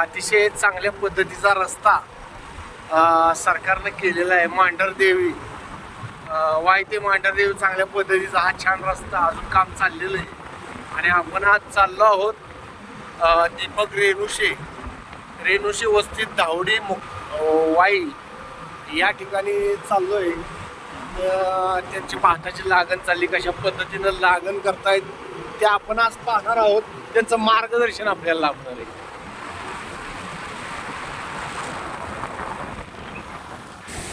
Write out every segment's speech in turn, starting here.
अतिशय चांगल्या पद्धतीचा रस्ता सरकारनं केलेला आहे. मांढरदेवी वायते ते मांढरदेवी चांगल्या पद्धतीचा हा छान रस्ता अजून काम चाललेलं आहे. आणि आपण आज चाललो आहोत दीपक रेणुशे. रेणुशे वस्तीत धावडी मुक वाई या ठिकाणी चाललो आहे त्यांची भाताची लागण चालली कशा पद्धतीनं लागण करतायत ते आपण आज पाहणार आहोत. त्यांचं मार्गदर्शन आपल्याला लाभणार आहे.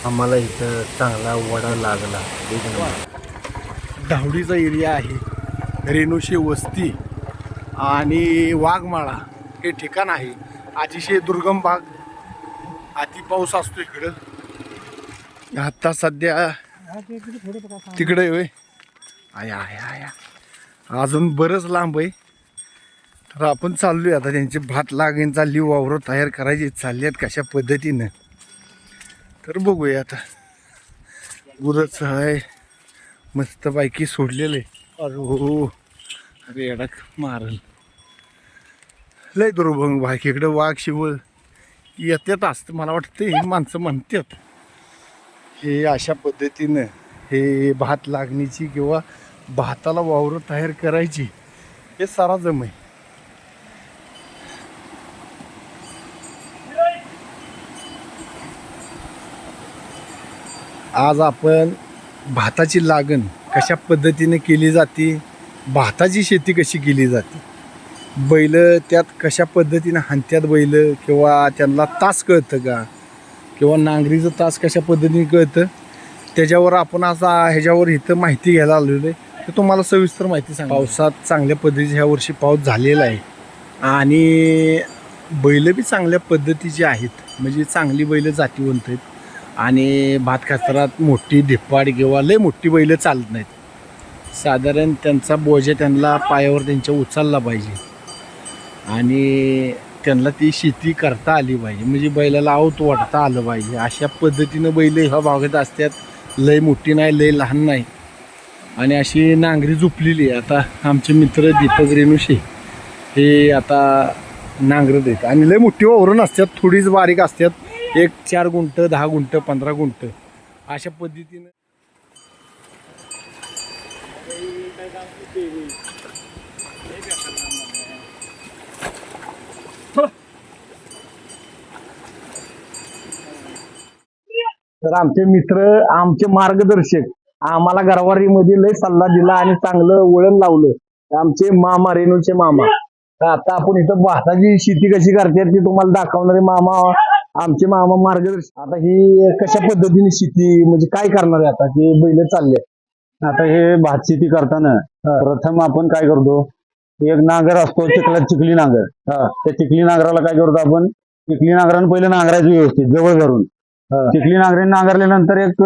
आम्हाला इथं चांगला वडा लागला. एक नंबर. धावडीचा एरिया आहे. रेणुशी वस्ती आणि वाघमाळा हे ठिकाण आहे. अतिशय दुर्गम भाग. अति पाऊस असतो इकडं. आता सध्या तिकडे होय. आया आया आया. अजून बरंच लांब आहे. तर आपण आहे आता. त्यांची भात लागेन चालली वावरं तयार करायची चालली आहेत कशा पद्धतीनं. तर बघूया आता. गुरच आहे मस्तपैकी सोडलेलं. आहे अरे हो. अरे अडक मारल. लय दुर्भंग बाईक इकडं वाघ शिवळ येतात असतं मला वाटतं ही माणसं म्हणतात हे अशा पद्धतीनं हे भात लागणीची किंवा भाताला वावरं तयार करायची हे सारा जम आहे आज आपण भाताची लागण कशा पद्धतीने केली जाते भाताची शेती कशी केली जाते बैल त्यात कशा पद्धतीनं हंत्यात बैल किंवा त्यांना तास कळतं का किंवा नांगरीचं तास कशा पद्धतीने कळतं त्याच्यावर आपण आता ह्याच्यावर इथं माहिती घ्यायला आलेलो आहे. तर तुम्हाला सविस्तर माहिती सांग. पावसात चांगल्या पद्धतीचे ह्या वर्षी पाऊस झालेला आहे. आणि बैल बी चांगल्या पद्धतीची आहेत. म्हणजे चांगली बैल जातीवंत आहेत. आणि भात कचरात मोठी धिप्पाड किंवा लय मोठी बैलं चालत नाहीत. साधारण त्यांचा बोजा त्यांना पायावर त्यांच्या उचलला पाहिजे. आणि त्यांना ती शेती करता आली पाहिजे. म्हणजे बैलाला आवत वाटता आलं पाहिजे. अशा पद्धतीनं बैल ह्या भागात असतात. लय मोठी नाही लय लहान नाही. आणि अशी नांगरी झोपलेली आहे. आता आमचे मित्र दीपक रेणुशी हे आता नांगरत आहेत. आणि लय मोठी वावरून असतात थोडीच बारीक असतात. एक चार गुंठ दहा गुंठ पंधरा गुंठ अशा पद्धतीनं. तर आमचे मित्र आमचे मार्गदर्शक आम्हाला गरवारीमध्ये लय सल्ला दिला आणि चांगलं वळण लावलं. आमचे मामा रेणूचे मामा. तर आता आपण इथं भाताची शेती कशी करते ती तुम्हाला दाखवणारे मामा आमचे मामा मार्गदर्शक आता ही कशा पद्धतीने शेती म्हणजे काय करणार आहे आता? ते बैल चालले आता हे भात शेती करताना प्रथम आपण काय करतो? एक नांगर असतो चिखलात चिखली नांगर. त्या चिखली नांगराला काय करतो आपण? चिखली नांगरानं पहिलं नांगरायचं व्यवस्थित जवळ धरून. चिखली नांगराने नांगरल्यानंतर एक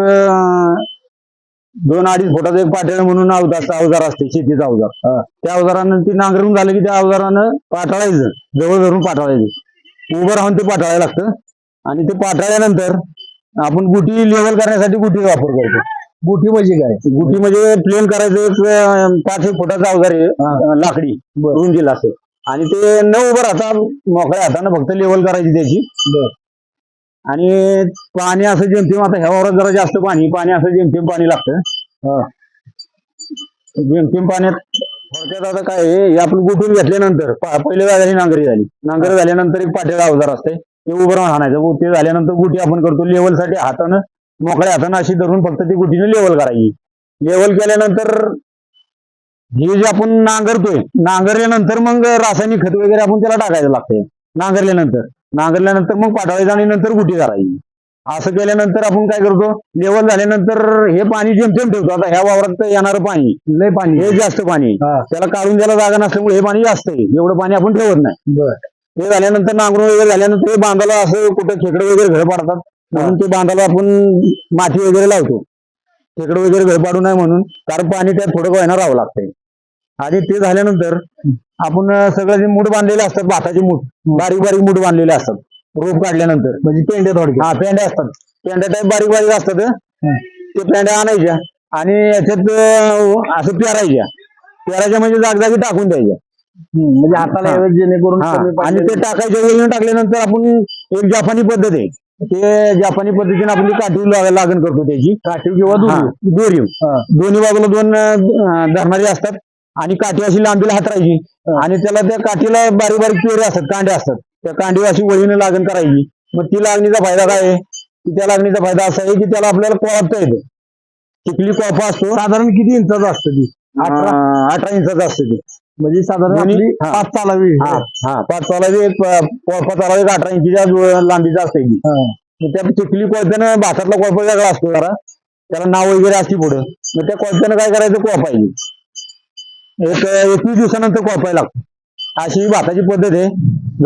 दोन अडीच फुटाचं एक पाटळ म्हणून अवजार अवजार असते शेतीचं अवजार. त्या अवजारानं ती नांगरून झालं की त्या अवजारानं पाटाळायचं जवळ धरून पाटाळायचं. उभं राहून ते पाटाळायला लागतं. आणि ते पाटाळल्यानंतर आपण गुटी लेवल करण्यासाठी गुटीचा वापर करतो. गुठी म्हणजे काय? गुटी म्हणजे प्लेन करायचं पाच एक फुटाचा अवजार आहे लाकडी रुंदीला असं. आणि ते न उभं राहता मोकळ्या हातानं फक्त लेवल करायची त्याची. आणि पाणी असं जेमतेम आता ह्या वावरात जरा जास्त पाणी पाणी असं जेमतेम पाणी लागतं. जेमतेम पाण्यात थोडक्यात आता काय हे आपण गुटून घेतल्यानंतर पहिले झाली नांगरी झाली. नांगर झाल्यानंतर एक पाठीला अवजार असते ते उभं राहून आणायचं. ते झाल्यानंतर गुटी आपण करतो लेवलसाठी हातानं मोकळ्या हातानं अशी धरून फक्त ती गुटीने लेवल करायची. लेवल केल्यानंतर हे जे आपण नांगरतोय नांगरल्यानंतर मग रासायनिक खत वगैरे आपण त्याला टाकायचं लागतंय. नांगरल्यानंतर. नांगरल्यानंतर मग पाठवायचं आणि नंतर गुटी करायची. असं केल्यानंतर आपण काय करतो लेवल झाल्यानंतर हे पाणी जेमतेम ठेवतो. आता ह्या वावरात येणारं पाणी लय पाणी. हे जास्त पाणी. त्याला काढून द्यायला जागा नसल्यामुळे हे पाणी जास्त आहे. एवढं पाणी आपण ठेवत नाही. हे झाल्यानंतर नांगरून वगैरे झाल्यानंतर हे बांधाला असं कुठं खेकडे वगैरे घर पाडतात. म्हणून ते बांधाला आपण माती वगैरे लावतो. खेकडे वगैरे घर पाडू नये म्हणून कारण पाणी त्यात थोडं व्हायला राहावं लागतंय. आणि ते झाल्यानंतर आपण सगळं जे मूठ बांधलेले असतात भाताचे मूठ बारीक बारीक मूठ बांधलेले असतात. रोप काढल्यानंतर. म्हणजे पेंडे थोडक्यात. हा पेंड्या असतात. पेंड्या टाईप बारीक बारीक असतात ते पेंड्या आणायच्या आणि याच्यात असं पेरायच्या पेरायच्या म्हणजे जागजागी टाकून द्यायच्या. म्हणजे हाताला हा. जेणेकरून हा, कमी आणि पाणी- ते टाकायच्या वेळी टाकल्यानंतर आपण एक जापानी पद्धत आहे. ते जापानी पद्धतीने आपण ती काठी लागण करतो त्याची. काठी किंवा हा, दोरी. हा. दोन्ही बाजूला दोन अं, धरणारी असतात आणि काठी अशी लांबीला हातरायची. आणि त्याला त्या काठीला बारीक बारीक पेरे असतात कांडे असतात. त्या कांडी अशी वळीने लागण करायची. मग ती लागणीचा फायदा काय आहे? की त्या लागणीचा फायदा असा आहे की त्याला आपल्याला कोळपता येतं. चिखली कोळपा असतो? साधारण किती इंचाचं असतं ती? अठरा? अठरा इंचाचा असतो ते. म्हणजे साधारण दोन्ही- आपली हा. पाच चालावी. हा हा. पाच चालावी एक प- कोळपा चालावी एक अठरा इंचीच्या जो- लांबीचा असते हा. मग त्या चिखली कोळप्यानं भातातला कोळपा वेगळा असतो जरा. त्याला नाव वगैरे असते पुढं. मग त्या कोळप्यानं काय करायचं? कोळपायची एक एकवीस दिवसानंतर कोळपायला लागतो. अशी ही भाताची पद्धत आहे.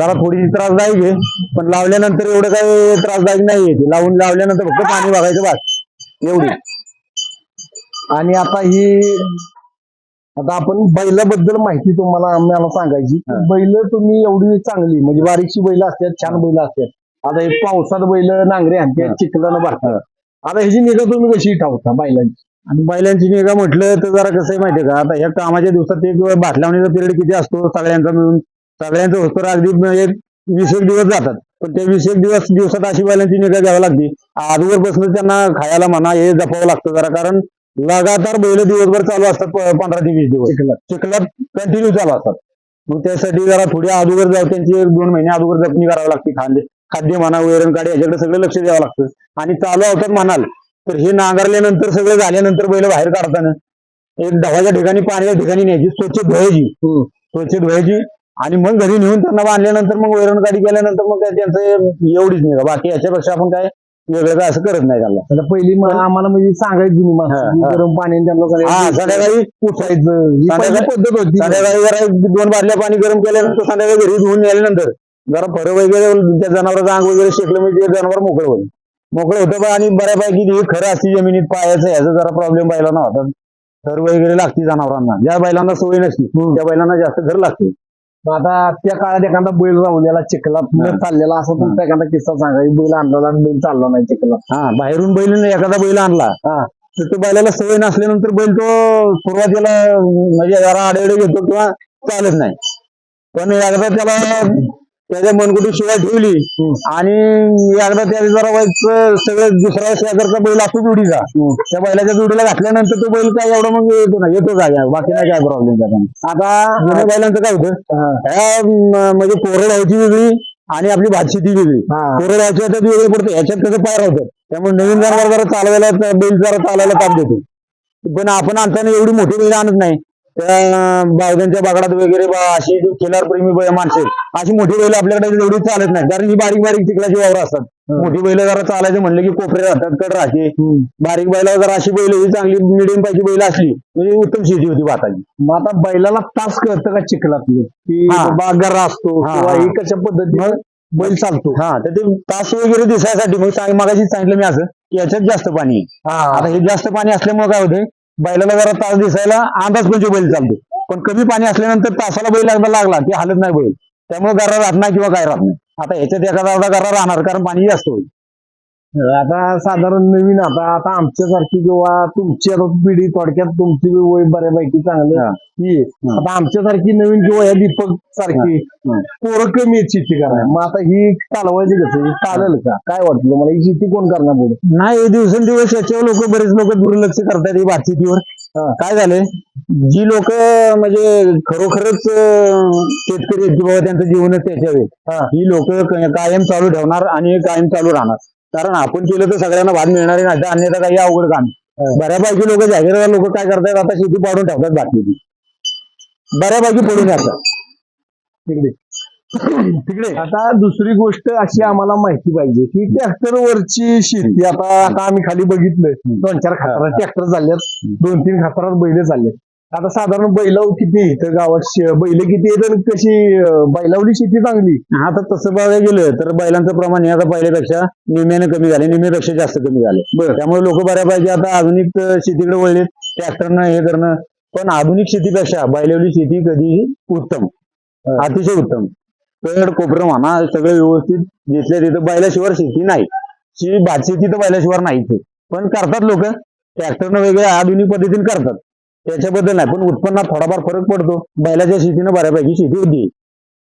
जरा थोडीशी त्रासदायक आहे. पण लावल्यानंतर एवढं काही त्रासदायक नाही आहे. ते लावून लावल्यानंतर फक्त पाणी बघायचं बस. एवढी. आणि आता ही आता आपण बैलाबद्दल माहिती तुम्हाला आम्हाला सांगायची. बैल तुम्ही एवढी चांगली म्हणजे बारीकशी बैल असतात छान बैल असतात. आता हे पावसात बैल नांगरे. आणतात चिखलानं भरतात आता ह्याची निगा तुम्ही कशी ठेवता बैलांची? आणि बैलांची निगा म्हटलं तर जरा कसं आहे माहितीये का? आता ह्या कामाच्या दिवसात एक भात लावण्याचा पिरियड किती असतो? सगळ्यांचा मिळून सगळ्यांचं होतं अगदी एक वीस एक दिवस जातात. पण ते वीस एक दिवस दिवसात अशी बैलांची निगा घ्यावी लागते. अगोदरपासून त्यांना खायला म्हणा हे जपावं लागतं जरा कारण लगातार बैल दिवसभर चालू असतात पंधरा ते वीस दिवस. चिखलात. चिखलात कंटिन्यू चालू असतात. मग त्यासाठी जरा थोडी अगोदर जाऊ त्यांची एक दोन महिने अगोदर जपणी करावी लागते खाद्य खाद्य म्हणा वैरण काढी याच्याकडे सगळं लक्ष द्यावं लागतं. आणि चालू अवतात म्हणाल तर हे नांगरल्यानंतर सगळं झाल्यानंतर बैल बाहेर काढताना एक ढवाच्या ठिकाणी पाण्याच्या ठिकाणी न्यायची स्वच्छ धुवायची. स्वच्छ धुवायची. आणि मग घरी नेऊन त्यांना बांधल्यानंतर मग वैरण काढी केल्यानंतर मग त्यांचं एवढीच नाही. बाकी याच्यापेक्षा आपण काय वेगळं असं करत नाही त्याला. आता पहिली आम्हाला म्हणजे सांगायची जुनी माणसं की. गरम पाण्याने त्यांना हा संध्याकाळी ही पहिली संध्याकाळी- पद्धत होती. संध्याकाळी जरा एक दोन बादल्या पाणी गरम केल्यानंतर संध्याकाळी घरी धुवून नेल्यानंतर जरा फरक वगैरे त्या जनावरांचं अंग वगैरे शेकलं म्हणजे ते जनावर मोकळं होईल. मोकळं होतं पण आणि बऱ्यापैकी हे खरं असते जमिनीत पायाचं ह्याचा जरा प्रॉब्लेम बैलांना होतात. घर वगैरे लागते जनावरांना. ज्या बैलांना सवय नसते त्या बैलांना जास्त घर लागते. मग आता त्या काळात एखादा बैल राहुल्याला चिखलात न हा. चाललेला असा तुमचा एखादा किस्सा सांगा. की बैल आणला आणि बैल चालला नाही चिखलात. हा बाहेरून बैल एखादा बैल आणला. हा. तर तो बैलाला सवय नसल्यानंतर बैल तो सुरुवातीला म्हणजे जरा आडेअडे घेतो किंवा चालत नाही. पण एकदा त्याला त्याच्या मनकुटी शिवाय ठेवली. आणि एकदा त्याला जरा व्हायचं सगळं दुसरा शेजारचा बैल असतो जोडीचा. त्या बैलाच्या जोडीला घातल्यानंतर तो बैल काय एवढा मग येतो ना येतो जागा बाकी नाही काय प्रॉब्लेम त्याचा आता बैलांचं काय होतं? म्हणजे कोरडायची वेगळी आणि आपली भातशेती वेगळी. हा. कोरडायची आता वेगळी पडते. ह्याच्यात कसं पायर होतं त्यामुळे नवीन जनावर जरा चालवायला बैल जरा चालायला ताप देतो. पण आपण आणताना एवढी मोठी बैल आणत नाही. त्या बावद्यांच्या बागडात वगैरे बा अशी जी खिलारप्रेमी माणसं अशी मोठी बैल आपल्याकडे एवढी चालत नाही. कारण ही बारीक बारीक चिखलाची वावर असतात. मोठी बैल जरा चालायचं म्हणलं की कोपरे राहतात कड राहते. बारीक बैलावर जर अशी बैल ही चांगली मिडियम पैकी बैल असली म्हणजे उत्तम शेती होती भाताची. मग आता बैलाला तास कळतं का चिखलातलं की हा. बाबा गरा असतो कशा पद्धतीने बैल चालतो? हा तर ते तास वगैरे दिसायसाठी मग मगाशी सांगितलं मी असं की याच्यात जास्त पाणी आहे. हा. आता हे जास्त पाणी असल्यामुळे काय होते बैलाला जरा तास दिसायला अंदाज म्हणजे बैल चालतो. पण कमी पाणी असल्यानंतर तासाला बैल एकदा लागला की हालत नाही बैल. त्यामुळे गरा राहत नाही किंवा काय राहत नाही. आता ह्याच्यात एखादा अर्धा गरा राहणार कारण पाणी जास्त होईल. आता साधारण नवीन आता आता आमच्यासारखी किंवा तुमची आता पिढी थोडक्यात तुमची बी वय बऱ्यापैकी चांगलं. आता आमच्यासारखी नवीन किंवा या दीपक सारखी. पोरं कमी आहेत शेती करायला. मग आता ही चालवायची कसं? चालेल का? काय वाटतं तुम्हाला? ही शेती कोण करणार पुढे? नाही दिवसेंदिवस याच्यावर लोक बरेच लोक दुर्लक्ष करतात ही भातशेतीवर. काय झालंय? जी लोक म्हणजे खरोखरच शेतकरी आहेत की बाबा त्यांचं जीवनच त्याच्यावर. ही. लोक कायम चालू ठेवणार आणि कायम चालू राहणार. कारण आपण केलं तर सगळ्यांना भात मिळणार नाही तर अन्यथा काही अवघड काम बऱ्यापैकी लोक जागीरदार लोक काय करतात आता शेती पाडून ठेवतात बातमी बऱ्यापैकी पडून येतात तिकडे. तिकडे. आता दुसरी गोष्ट अशी आम्हाला माहिती पाहिजे की ट्रॅक्टर वरची शेती आता आता आम्ही खाली बघितलं दोन चार खातारात ट्रॅक्टर झाल्यात दोन तीन खातारात बैल झाल्यात आता साधारण बैलाव किती आहे इथं गावात बैल किती आहेत आणि कशी बैलावली शेती चांगली? आता तसं बघायला गेलं तर बैलांचं प्रमाण हे आता पहिल्यापेक्षा निम्याने कमी झाले निम्यापेक्षा जास्त कमी झाले. त्यामुळे लोक बऱ्यापैकी आता आधुनिक शेतीकडे वळले ट्रॅक्टरनं हे करणं. पण आधुनिक शेतीपेक्षा बैलावली शेती कधीही उत्तम अतिशय उत्तम. कड कोपरं म्हणा सगळं व्यवस्थित घेतल्या तिथं बैलाशिवाय शेती नाही. शी भात शेती तर बैलाशिवाय नाहीच आहे. पण करतात लोक. ट्रॅक्टरनं वेगळ्या आधुनिक पद्धतीने करतात. त्याच्याबद्दल नाही पण उत्पन्नात थोडाफार फरक पडतो. बैलाच्या शेतीनं बऱ्यापैकी शेती होती.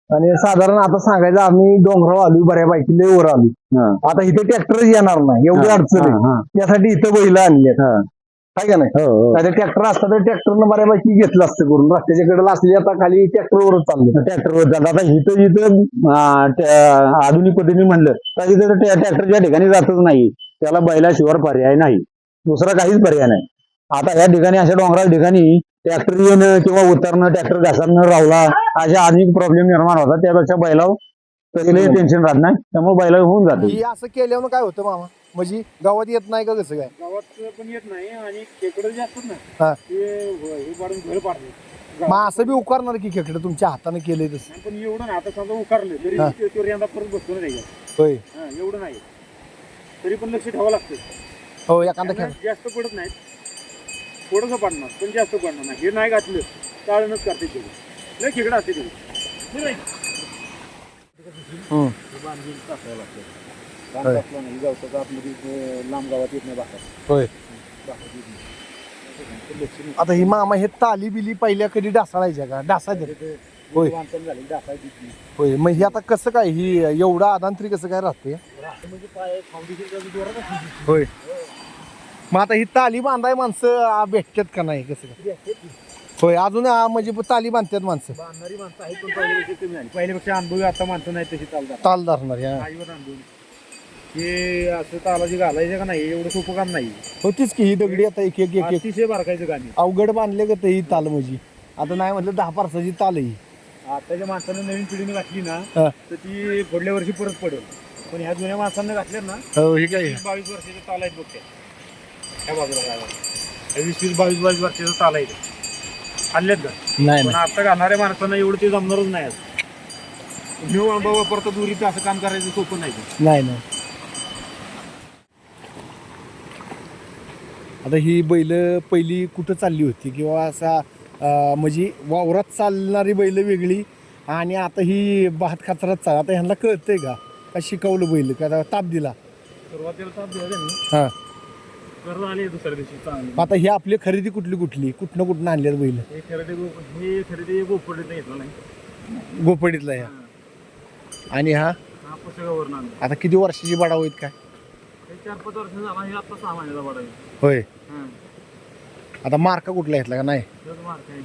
आणि साधारण आता सांगायचं आम्ही डोंगराव आलो बऱ्यापैकी लय वर आलो. हा. आता इथे ट्रॅक्टरच येणार नाही एवढी हा, अडचण आहे. हा, त्यासाठी इथं बैल आणली हा. आहे का नाही? हो, हो. आता ट्रॅक्टर असतं तर ट्रॅक्टरनं बऱ्यापैकी घेतलं असतं करून. रस्त्याच्या कडेला असली आता खाली ट्रॅक्टरवरच चालले ट्रॅक्टरवर जातात आता इथं त्या- आधुनिक पद्धतीने म्हणलं तर तिथं ट्रॅक्टर ज्या ठिकाणी जातच नाही त्याला बैलाशिवाय पर्याय नाही. दुसरा काहीच पर्याय नाही. आता या ठिकाणी अशा डोंगराळ ठिकाणी ट्रॅक्टर येणं किंवा उतरणं ट्रॅक्टर घासणं रावला असे अनेक प्रॉब्लेम निर्माण होतात. त्यापेक्षा बैलाव तरी टेन्शन राहत नाही. त्यामुळे बैला होऊन जाते ही असं केल्यावर काय होतं मामा? म्हणजे गावात येत नाही का कसं काय? गावात पण येत नाही आणि खेकडं जे असतात हा. ना ते हे पाडून घर पाडले. मग असं बी उकारणार की खेकडे तुमच्या हाताने केलंय तसं? पण एवढं ना आता समजा उकारले तरी हा. ते- तो रेंदा परत बसतो ना त्याच्यात. होय. हा, एवढं नाही. तरी पण लक्ष ठेवावं लागतं. हो एखादा जास्त पडत नाहीत. थोडंसं पडणार पण जास्त पडणार नाही हे नाही घातलं चाळणच करते ते लय खेकडं असते ते नाही हम्म. बांधून टाकावं लागतं होय. बांध टाकलं नाही गावचं आतमध्ये ते लांब गावात येत नाही बाहेर होय बाहेर येत नाही. ते लक्ष नाही. आता ही मामा हे ताली बिली पहिल्या कधी डासाळायच्या का डासायच्या होय. होय मग हे आता कसं काय ही एवढं आदांतरी कसं काय राहते राहतं म्हणजे. होय मग आता ही ताली बांधाय माणसं आ, भेटतात का नाही कसं काय? होय अजून आ, म्हणजे ताली बांधतात माणसं. बांधणारी माणसं आहेत पण पहिल्यापेक्षा कमी झाली. पहिल्यापेक्षा अनुभवी आता माणसं नाही तशी चालतात ताल धरणार ह्या आईवर अनुभवी हे असं तालाजी घालायचं का नाही एवढं सोपं काम नाही. होतीच की ही दगडी आता एक एक एक एक. अतिशय बारकायचं आहे. अवघड बांधले का ते ही ताल म्हणजे? आता नाही म्हटलं दहा पारसाची ताल आहे ही. आताच्या माणसानं नवीन पिढीने घातली ना हा. तर ती पुढल्या वर्षी परत पडेल. पण ह्या जुन्या माणसांना घातल्या ना हो हे काय? वीस बावीस वर्षाचे ताल आहेत बघते ह्या बाजूला वीस वीस बावीस बावीस वर्षाचं ताल आहे आणलेत का? नाही पण आता घालणाऱ्या माणसांना एवढं ते जमणारच नाही आज. ह्यो अनुभव वापरता दुरीचं असं काम करायचं सोपं नाही ते. नाही नाही. आता ही बैल पहिली कुठं चालली होती? किंवा असा अं, म्हणजे वावरात चालणारी बैल वेगळी आणि आता ही भात खाचरात चाल. आता ह्यांना कळतंय का? का शिकवलं बैल? का ताप दिला? सुरुवातीला ताप दिला त्यांनी. हां. कर्ज आले दुसऱ्या दिवशी चांगली. आता ही आपली खरेदी कुठली कुठली? कुठनं कुठनं आणल्यात बैल? हे खरेदी गो- हे खरेदी गोपडीत घेतलं नाही. गोपडीतला ह्या आणि हा? हा पुस्तकावरून आणलं. आता किती वर्षाची बडाव आहेत काय? हे चार पाच वर्ष झाला हे आता सहा महिन्याचा बडा आहे. होय. हां. आता मार्का कुठला घेतला का नाही? तोच मार्क आहे.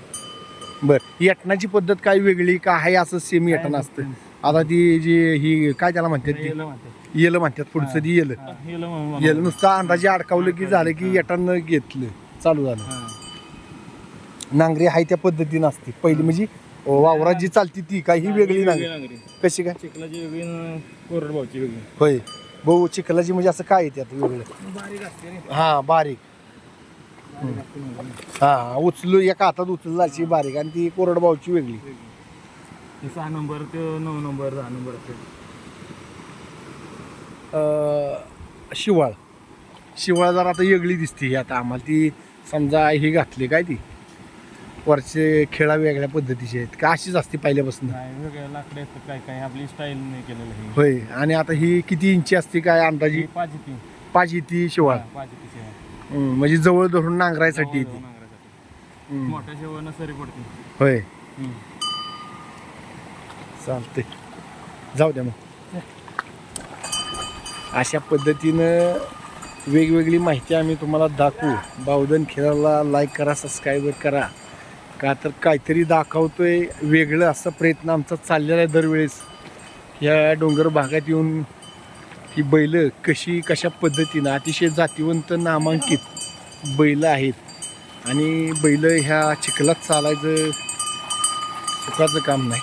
बरं. यटनाची पद्धत काय वेगळी का आहे असं सेम यटन असतं? आता ती जी ही काय त्याला म्हणतात ती? म्हणते येलं म्हणतात पुढचं ती येलं. म्हणून येलं नुसतं अंदाजे अडकावलं की झालं की यटन घेतलं. चालू झालं. नांगरी आहे त्या पद्धतीनं असते. पहिली म्हणजे वावरात जी चालती ती काय ही वेगळी नांगरी. नांगरी. कशी काय? चिखलाची वेगळी आणि वेगळी. होय. भाऊ चिखलाची म्हणजे असं काय आहे त्यात वेगळं? बारीक असते रे. हा बारीक. हा उचलू एका हातात उचलू अशी बारीक आणि ती कोरडभाऊची वेगळी. सहा नंबर ते नऊ नंबर दहा नंबर असते. शिवाळ. शिवाळ जरा आता वेगळी दिसते ही आता आम्हाला. ती समजा ही घातली काय ती? वरचे खेळा वेगळ्या पद्धतीचे आहेत. का अशीच असते पहिल्यापासून? वेगळ्या लाकडे असतात काय काय आपली स्टाईल नाही केलेलं होय. आणि आता ही किती इंची असते काय अंदाजी? पाच येते पाच येते शिवाळ. पाच म्हणजे जवळ धरून नांगरायसाठी येते मोठ्या सरी पडते. होय. चालते जाऊ द्या मग. अशा पद्धतीनं वेगवेगळी माहिती आम्ही तुम्हाला दाखवू. बावधन खेळाला लाईक करा सबस्क्राईबर करा. का तर काहीतरी दाखवतोय वेगळं असा प्रयत्न आमचा चाललेला आहे दरवेळेस. ह्या डोंगर भागात येऊन ही बैलं कशी कशा पद्धतीनं अतिशय जातीवंत नामांकित बैलं आहेत. आणि बैलं ह्या चिखलात चालायचं सुखाचं काम नाही.